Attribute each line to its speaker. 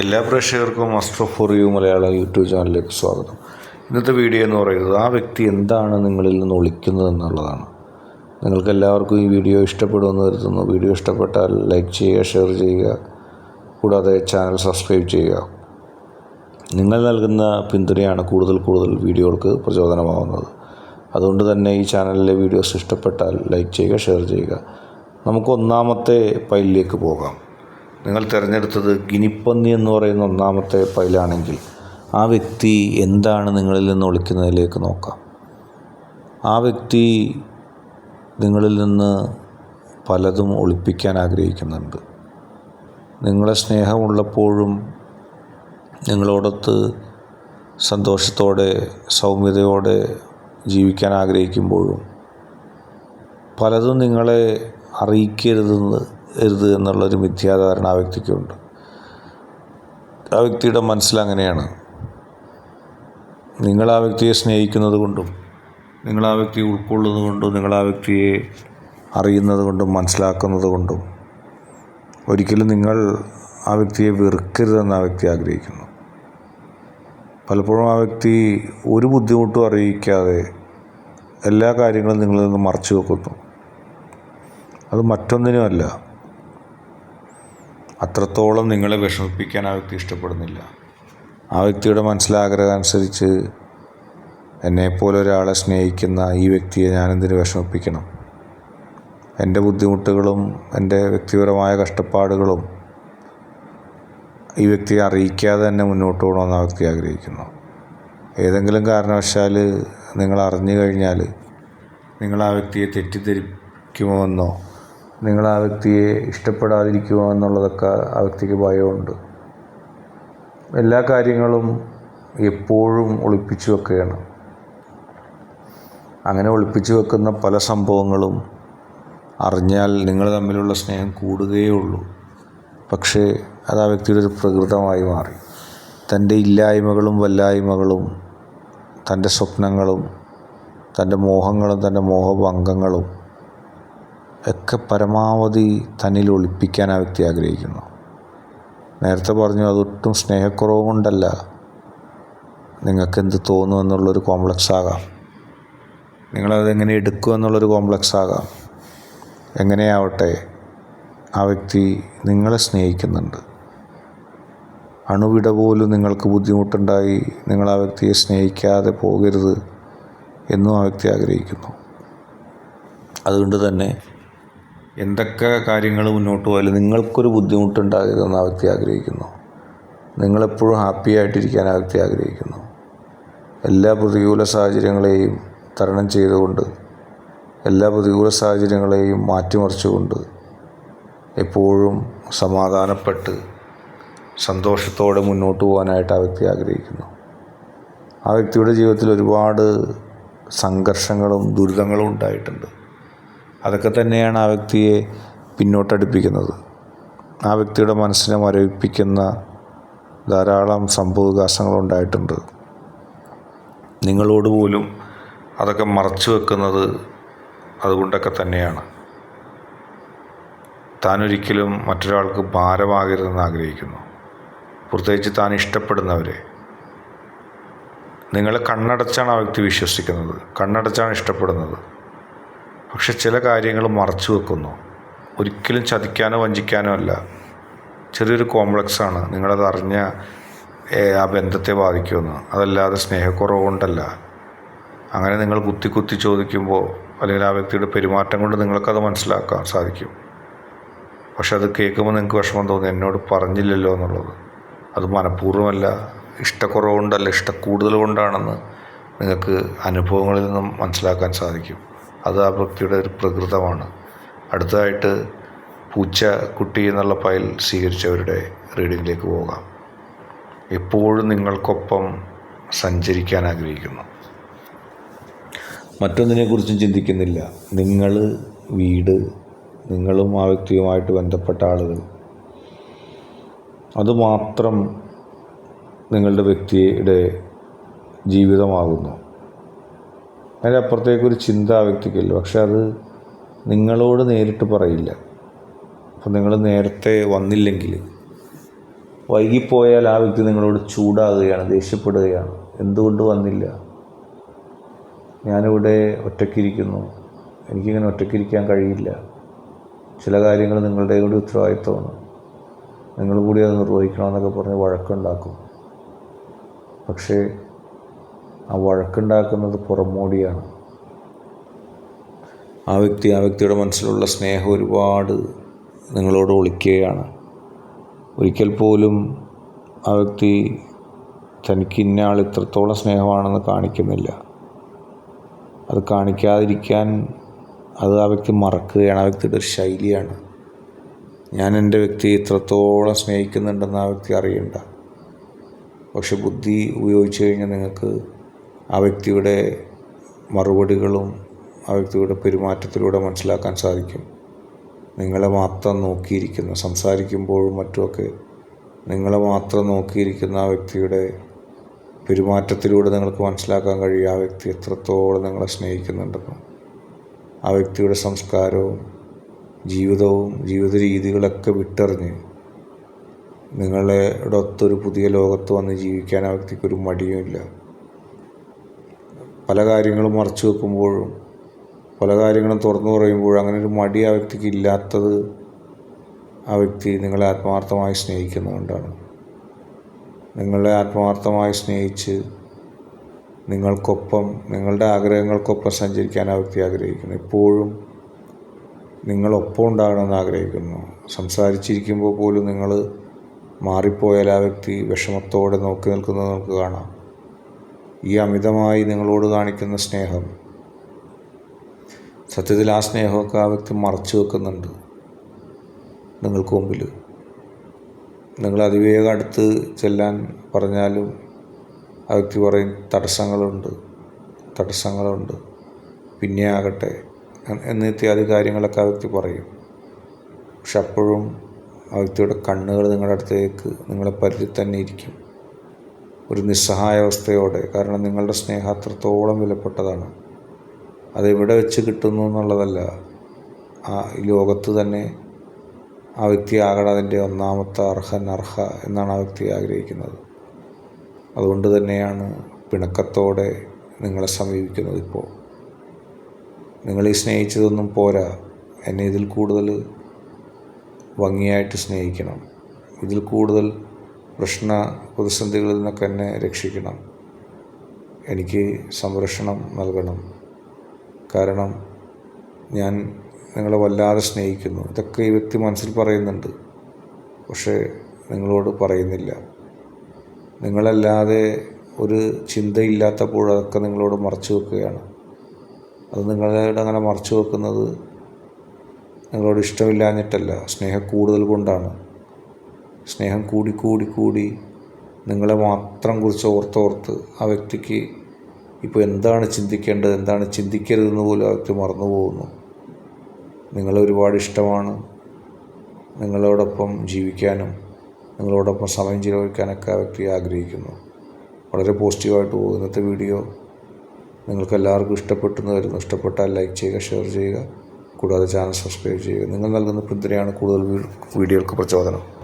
Speaker 1: എല്ലാ പ്രേക്ഷകർക്കും master for you മലയാള യൂട്യൂബ് ചാനലിലേക്ക് സ്വാഗതം. ഇന്നത്തെ വീഡിയോ എന്ന് പറയുന്നത് ആ വ്യക്തി എന്താണ് നിങ്ങളിൽ നിന്ന് ഒളിക്കുന്നത് എന്നുള്ളതാണ്. നിങ്ങൾക്ക് എല്ലാവർക്കും ഈ വീഡിയോ ഇഷ്ടപ്പെടുമെന്ന് കരുതുന്നു. വീഡിയോ ഇഷ്ടപ്പെട്ടാൽ ലൈക്ക് ചെയ്യുക ഷെയർ ചെയ്യുക കൂടാതെ ചാനൽ സബ്സ്ക്രൈബ് ചെയ്യുക. നിങ്ങൾ നൽകുന്ന പിന്തുണയാണ് കൂടുതൽ കൂടുതൽ വീഡിയോകൾക്ക് പ്രചോദനമാവുന്നത്. അതുകൊണ്ട് തന്നെ ഈ ചാനലിലെ വീഡിയോസ് ഇഷ്ടപ്പെട്ടാൽ ലൈക്ക് ചെയ്യുക ഷെയർ ചെയ്യുക. നമുക്ക് ഒന്നാമത്തെ പൈലിലേക്ക് പോകാം. നിങ്ങൾ തിരഞ്ഞെടുത്തത് ഗിനിപ്പന്നി എന്ന് പറയുന്ന ഒന്നാമത്തെ പൈലാണെങ്കിൽ ആ വ്യക്തി എന്താണ് നിങ്ങളിൽ നിന്ന് ഒളിക്കുന്നതിലേക്ക് നോക്കാം ആ വ്യക്തി നിങ്ങളിൽ നിന്ന് പലതും ഒളിപ്പിക്കാൻ ആഗ്രഹിക്കുന്നുണ്ട്. നിങ്ങളെ സ്നേഹമുള്ളപ്പോഴും നിങ്ങളോടൊത്ത് സന്തോഷത്തോടെ സൗമ്യതയോടെ ജീവിക്കാൻ ആഗ്രഹിക്കുമ്പോഴും പലതും നിങ്ങളെ അറിയിക്കരുതെന്ന് എരുത് എന്നുള്ളൊരു മിഥ്യാധാരണ ആ വ്യക്തിക്കുണ്ട്. ആ വ്യക്തിയുടെ മനസ്സിലങ്ങനെയാണ് നിങ്ങൾ ആ വ്യക്തിയെ സ്നേഹിക്കുന്നത് കൊണ്ടും നിങ്ങൾ ആ വ്യക്തിയെ ഉൾക്കൊള്ളുന്നത് കൊണ്ടും നിങ്ങൾ ആ വ്യക്തിയെ അറിയുന്നത് കൊണ്ടും മനസ്സിലാക്കുന്നത് കൊണ്ടും ഒരിക്കലും നിങ്ങൾ ആ വ്യക്തിയെ വെറുക്കരുതെന്ന് ആ വ്യക്തി ആഗ്രഹിക്കുന്നു. പലപ്പോഴും ആ വ്യക്തി ഒരു ബുദ്ധിമുട്ടും അറിയിക്കാതെ എല്ലാ കാര്യങ്ങളും നിങ്ങളിൽ നിന്ന് മറച്ചു വെക്കുന്നു. അത് മറ്റൊന്നിനുമല്ല. അത്രത്തോളം നിങ്ങളെ വിഷമിപ്പിക്കാൻ ആ വ്യക്തി ഇഷ്ടപ്പെടുന്നില്ല. ആ വ്യക്തിയുടെ മനസ്സിലാഗ്രഹം അനുസരിച്ച് എന്നെപ്പോലെ ഒരാളെ സ്നേഹിക്കുന്ന ഈ വ്യക്തിയെ ഞാനെന്തിന് വിഷമിപ്പിക്കണം? എന്റെ ബുദ്ധിമുട്ടുകളും എന്റെ വ്യക്തിപരമായ കഷ്ടപ്പാടുകളും ഈ വ്യക്തിയെ അറിയിക്കാതെ തന്നെ മുന്നോട്ട് പോകണമെന്ന് ആ വ്യക്തി ആഗ്രഹിക്കുന്നു. ഏതെങ്കിലും കാരണവശാൽ നിങ്ങൾ അറിഞ്ഞു കഴിഞ്ഞാൽ നിങ്ങൾ ആ വ്യക്തിയെ തെറ്റിദ്ധരിക്കുമോ എന്നോ നിങ്ങൾ ആ വ്യക്തിയെ ഇഷ്ടപ്പെടാതിരിക്കുമോ എന്നുള്ളതൊക്കെ ആ വ്യക്തിക്ക് ഭയമുണ്ട്. എല്ലാ കാര്യങ്ങളും എപ്പോഴും ഒളിപ്പിച്ചു വെക്കുകയാണ്. അങ്ങനെ ഒളിപ്പിച്ചു വെക്കുന്ന പല സംഭവങ്ങളും അറിഞ്ഞാൽ നിങ്ങൾ തമ്മിലുള്ള സ്നേഹം കൂടുകയേ ഉള്ളൂ പക്ഷേ അത് ആ വ്യക്തിയുടെ ഒരു പ്രകൃതമായി മാറി. തന്റെ ഇല്ലായ്മകളും വല്ലായ്മകളും തന്റെ സ്വപ്നങ്ങളും തന്റെ മോഹങ്ങളും തന്റെ മോഹഭംഗങ്ങളും ഒക്കെ പരമാവധി തന്നിൽ ഒളിപ്പിക്കാൻ ആ വ്യക്തി ആഗ്രഹിക്കുന്നു. നേരത്തെ പറഞ്ഞു അതൊട്ടും സ്നേഹക്കുറവ് കൊണ്ടല്ല നിങ്ങൾക്ക് എന്ത് തോന്നും എന്നുള്ളൊരു കോംപ്ലക്സ് ആകാം. നിങ്ങളതെങ്ങനെ എടുക്കും എന്നുള്ളൊരു കോംപ്ലക്സ് ആകാം. എങ്ങനെയാവട്ടെ ആ വ്യക്തി നിങ്ങളെ സ്നേഹിക്കുന്നുണ്ട്. അണുവിട പോലും നിങ്ങൾക്ക് ബുദ്ധിമുട്ടുണ്ടായി നിങ്ങൾ ആ വ്യക്തിയെ സ്നേഹിക്കാതെ പോകരുത് എന്നും ആ വ്യക്തി ആഗ്രഹിക്കുന്നു. അതുകൊണ്ട് തന്നെ എന്തൊക്കെ കാര്യങ്ങൾ മുന്നോട്ട് പോയാലും നിങ്ങൾക്കൊരു ബുദ്ധിമുട്ടുണ്ടാകരുതെന്ന് ആ വ്യക്തി ആഗ്രഹിക്കുന്നു. നിങ്ങളെപ്പോഴും ഹാപ്പി ആയിട്ടിരിക്കാൻ ആ വ്യക്തി ആഗ്രഹിക്കുന്നു. എല്ലാ പ്രതികൂല സാഹചര്യങ്ങളെയും തരണം ചെയ്തുകൊണ്ട് എല്ലാ പ്രതികൂല സാഹചര്യങ്ങളെയും മാറ്റിമറിച്ചുകൊണ്ട് എപ്പോഴും സമാധാനപ്പെട്ട് സന്തോഷത്തോടെ മുന്നോട്ട് പോകാനായിട്ട് ആ വ്യക്തി ആഗ്രഹിക്കുന്നു. ആ വ്യക്തിയുടെ ജീവിതത്തിൽ ഒരുപാട് സംഘർഷങ്ങളും ദുരിതങ്ങളും ഉണ്ടായിട്ടുണ്ട്. അതൊക്കെ തന്നെയാണ് ആ വ്യക്തിയെ പിന്നോട്ടടുപ്പിക്കുന്നത്. ആ വ്യക്തിയുടെ മനസ്സിനെ മരവിപ്പിക്കുന്ന ധാരാളം സംഭവവികാസങ്ങൾ ഉണ്ടായിട്ടുണ്ട്. നിങ്ങളോട് പോലും അതൊക്കെ മറച്ചു വെക്കുന്നത് അതുകൊണ്ടൊക്കെ തന്നെയാണ്. താനൊരിക്കലും മറ്റൊരാൾക്ക് ഭാരമാകരുതെന്ന് ആഗ്രഹിക്കുന്നു. പ്രത്യേകിച്ച് താൻ ഇഷ്ടപ്പെടുന്നവരെ. നിങ്ങളെ കണ്ണടച്ചാണ് ആ വ്യക്തി വിശ്വസിക്കുന്നത്. കണ്ണടച്ചാണ് ഇഷ്ടപ്പെടുന്നത്. പക്ഷെ ചില കാര്യങ്ങൾ മറച്ചു വെക്കുന്നു. ഒരിക്കലും ചതിക്കാനോ വഞ്ചിക്കാനോ അല്ല. ചെറിയൊരു കോംപ്ലക്സാണ്. നിങ്ങളത് അറിഞ്ഞ ആ ബന്ധത്തെ ബാധിക്കുമെന്ന്. അതല്ലാതെ സ്നേഹക്കുറവ് കൊണ്ടല്ല. അങ്ങനെ നിങ്ങൾ കുത്തി കുത്തി ചോദിക്കുമ്പോൾ അല്ലെങ്കിൽ ആ വ്യക്തിയുടെ പെരുമാറ്റം കൊണ്ട് നിങ്ങൾക്കത് മനസ്സിലാക്കാൻ സാധിക്കും. പക്ഷെ അത് കേൾക്കുമ്പോൾ നിങ്ങൾക്ക് വിഷമം തോന്നി എന്നോട് പറഞ്ഞില്ലല്ലോ എന്നുള്ളത്. അത് മനഃപൂർവമല്ല. ഇഷ്ടക്കുറവ് കൊണ്ടല്ല. ഇഷ്ടക്കൂടുതൽ കൊണ്ടാണെന്ന് നിങ്ങൾക്ക് അനുഭവങ്ങളിൽ നിന്നും മനസ്സിലാക്കാൻ സാധിക്കും. അത് ആ വ്യക്തിയുടെ ഒരു പ്രകൃതമാണ്. അടുത്തതായിട്ട് പൂച്ച കുട്ടി എന്നുള്ള ഫയൽ സ്വീകരിച്ചവരുടെ റീഡിങ്ങിലേക്ക് പോകാം. എപ്പോഴും നിങ്ങൾക്കൊപ്പം സഞ്ചരിക്കാൻ ആഗ്രഹിക്കുന്നു. മറ്റൊന്നിനെക്കുറിച്ചും ചിന്തിക്കുന്നില്ല. നിങ്ങൾ വീട് നിങ്ങളും ആ വ്യക്തിയുമായിട്ട് ബന്ധപ്പെട്ട ആളുകൾ. അതുമാത്രം നിങ്ങളുടെ വ്യക്തിയുടെ ജീവിതമാകുന്നു. അതിന്റെ അപ്പുറത്തേക്കൊരു ചിന്ത ആ വ്യക്തിക്കില്ല. പക്ഷെ അത് നിങ്ങളോട് നേരിട്ട് പറയില്ല. അപ്പം നിങ്ങൾ നേരത്തെ വന്നില്ലെങ്കിൽ വൈകിപ്പോയാൽ ആ വ്യക്തി നിങ്ങളോട് ചൂടാകുകയാണ് ദേഷ്യപ്പെടുകയാണ്. എന്തുകൊണ്ട് വന്നില്ല? ഞാനിവിടെ ഒറ്റയ്ക്കിരിക്കുന്നു. എനിക്കിങ്ങനെ ഒറ്റക്കിരിക്കാൻ കഴിയില്ല. ചില കാര്യങ്ങൾ നിങ്ങളുടെ കൂടി ഉത്തരവാദിത്വമാണ്. നിങ്ങൾ കൂടി അത് നിർവഹിക്കണമെന്നൊക്കെ പറഞ്ഞ് വഴക്കുണ്ടാക്കും. പക്ഷേ ആ വഴക്കുണ്ടാക്കുന്നത് പുറമോടിയാണ്. ആ വ്യക്തി ആ വ്യക്തിയുടെ മനസ്സിലുള്ള സ്നേഹം ഒരുപാട് നിങ്ങളോട് ഒളിക്കുകയാണ്. ഒരിക്കൽ പോലും ആ വ്യക്തി തനിക്ക് ഇന്ന ആൾ ഇത്രത്തോളം സ്നേഹമാണെന്ന് കാണിക്കുന്നില്ല. അത് കാണിക്കാതിരിക്കാൻ അത് ആ വ്യക്തി മറക്കുകയാണ്. ആ വ്യക്തിയുടെ ഒരു ശൈലിയാണ്. ഞാൻ എന്റെ വ്യക്തി ഇത്രത്തോളം സ്നേഹിക്കുന്നുണ്ടെന്ന് ആ വ്യക്തി അറിയണ്ട. പക്ഷെ ബുദ്ധി ഉപയോഗിച്ച് കഴിഞ്ഞാൽ നിങ്ങൾക്ക് ആ വ്യക്തിയുടെ മറുപടികളും ആ വ്യക്തിയുടെ പെരുമാറ്റത്തിലൂടെ മനസ്സിലാക്കാൻ സാധിക്കും. നിങ്ങളെ മാത്രം നോക്കിയിരിക്കുന്ന സംസാരിക്കുമ്പോഴും മറ്റുമൊക്കെ നിങ്ങളെ മാത്രം നോക്കിയിരിക്കുന്ന ആ വ്യക്തിയുടെ പെരുമാറ്റത്തിലൂടെ നിങ്ങൾക്ക് മനസ്സിലാക്കാൻ കഴിയും ആ വ്യക്തി എത്രത്തോളം നിങ്ങളെ സ്നേഹിക്കുന്നുണ്ടെന്ന്. ആ വ്യക്തിയുടെ സംസ്കാരവും ജീവിതവും ജീവിത രീതികളൊക്കെ വിട്ടറിഞ്ഞ് നിങ്ങളുടെ ഒത്തൊരു പുതിയ ലോകത്ത് വന്ന് ജീവിക്കാൻ ആ വ്യക്തിക്കൊരു മടിയുമില്ല. പല കാര്യങ്ങളും മറച്ചു വെക്കുമ്പോഴും പല കാര്യങ്ങളും തുറന്നു പറയുമ്പോഴും അങ്ങനെ ഒരു മടി ആ വ്യക്തിക്ക് ഇല്ലാത്തത് ആ വ്യക്തി നിങ്ങളെ ആത്മാർത്ഥമായി സ്നേഹിക്കുന്നതുകൊണ്ടാണ് നിങ്ങളെ ആത്മാർത്ഥമായി സ്നേഹിച്ച് നിങ്ങൾക്കൊപ്പം നിങ്ങളുടെ ആഗ്രഹങ്ങൾക്കൊപ്പം സഞ്ചരിക്കാൻ ആ വ്യക്തി ആഗ്രഹിക്കുന്നു. എപ്പോഴും നിങ്ങളൊപ്പം ഉണ്ടാകണമെന്ന് ആഗ്രഹിക്കുന്നു. സംസാരിച്ചിരിക്കുമ്പോൾ പോലും നിങ്ങൾ മാറിപ്പോയാൽ ആ വ്യക്തി വിഷമത്തോടെ നോക്കി നിൽക്കുന്നത് നമുക്ക് കാണാം. ഈ അമിതമായി നിങ്ങളോട് കാണിക്കുന്ന സ്നേഹം. സത്യത്തിൽ ആ സ്നേഹമൊക്കെ ആ വ്യക്തി മറച്ചു വെക്കുന്നുണ്ട് നിങ്ങൾക്ക് മുമ്പിൽ. നിങ്ങൾ അതിവേഗം അടുത്ത് ചെല്ലാൻ പറഞ്ഞാലും ആ വ്യക്തി പറയും തടസ്സങ്ങളുണ്ട് തടസ്സങ്ങളുണ്ട് പിന്നെ ആകട്ടെ എന്ന് ഇത്യാദി കാര്യങ്ങളൊക്കെ ആ വ്യക്തി പറയും. പക്ഷെ അപ്പോഴും ആ വ്യക്തിയുടെ കണ്ണുകൾ നിങ്ങളുടെ അടുത്തേക്ക് നിങ്ങളെ പരിധി തന്നെ ഇരിക്കും. ഒരു നിസ്സഹായ അവസ്ഥയോടെ കാരണം നിങ്ങളുടെ സ്നേഹം അത്രത്തോളം വിലപ്പെട്ടതാണ്. അതെവിടെ വെച്ച് കിട്ടുന്നു എന്നുള്ളതല്ല. ആ ലോകത്ത് തന്നെ ആ വ്യക്തി ആകണം അതിന്റെ ഒന്നാമത്തെ അർഹൻ അർഹ എന്നാണ് ആ വ്യക്തി ആഗ്രഹിക്കുന്നത്. അതുകൊണ്ട് തന്നെയാണ് പിണക്കത്തോടെ നിങ്ങളെ സമീപിക്കുന്നത് ഇപ്പോൾ. നിങ്ങൾ ഈ സ്നേഹിച്ചതൊന്നും പോരാ. എന്നെ ഇതിൽ കൂടുതൽ ഭംഗിയായിട്ട് സ്നേഹിക്കണം. ഇതിൽ കൂടുതൽ പ്രശ്ന പ്രതിസന്ധികളിൽ നിന്നൊക്കെ എന്നെ രക്ഷിക്കണം. എനിക്ക് സംരക്ഷണം നൽകണം. കാരണം ഞാൻ നിങ്ങളെ വല്ലാതെ സ്നേഹിക്കുന്നു. ഇതൊക്കെ ഈ വ്യക്തി മനസ്സിൽ പറയുന്നുണ്ട്. പക്ഷേ നിങ്ങളോട് പറയുന്നില്ല. നിങ്ങളല്ലാതെ ഒരു ചിന്തയില്ലാത്തപ്പോൾ അതൊക്കെ നിങ്ങളോട് മറച്ചു വെക്കുകയാണ്. അത് നിങ്ങളോട് അങ്ങനെ മറച്ചു വെക്കുന്നത് നിങ്ങളോട് ഇഷ്ടമില്ലാഞ്ഞിട്ടല്ല സ്നേഹം കൂടുതൽ കൊണ്ടാണ്. സ്നേഹം കൂടി കൂടി കൂടി നിങ്ങളെ മാത്രം കുറിച്ച് ഓർത്തോർത്ത് ആ വ്യക്തിക്ക് ഇപ്പോൾ എന്താണ് ചിന്തിക്കേണ്ടത് എന്താണ് ചിന്തിക്കരുതെന്ന് പോലും ആ വ്യക്തി മറന്നു പോകുന്നു. നിങ്ങളെ ഒരുപാട് ഇഷ്ടമാണ്. നിങ്ങളോടൊപ്പം ജീവിക്കാനും നിങ്ങളോടൊപ്പം സമയം ചിലവഴിക്കാനൊക്കെ ആ വ്യക്തി ആഗ്രഹിക്കുന്നു. വളരെ പോസിറ്റീവായിട്ട് പോകും ഇന്നത്തെ വീഡിയോ നിങ്ങൾക്കെല്ലാവർക്കും ഇഷ്ടപ്പെട്ടെന്ന് വരുന്നു ഇഷ്ടപ്പെട്ടാൽ ലൈക്ക് ചെയ്യുക ഷെയർ ചെയ്യുക. കൂടാതെ ചാനൽ സബ്സ്ക്രൈബ് ചെയ്യുക. നിങ്ങൾ നൽകുന്ന പിന്തുണയാണ് കൂടുതൽ വീഡിയോകൾക്ക് പ്രചോദനം.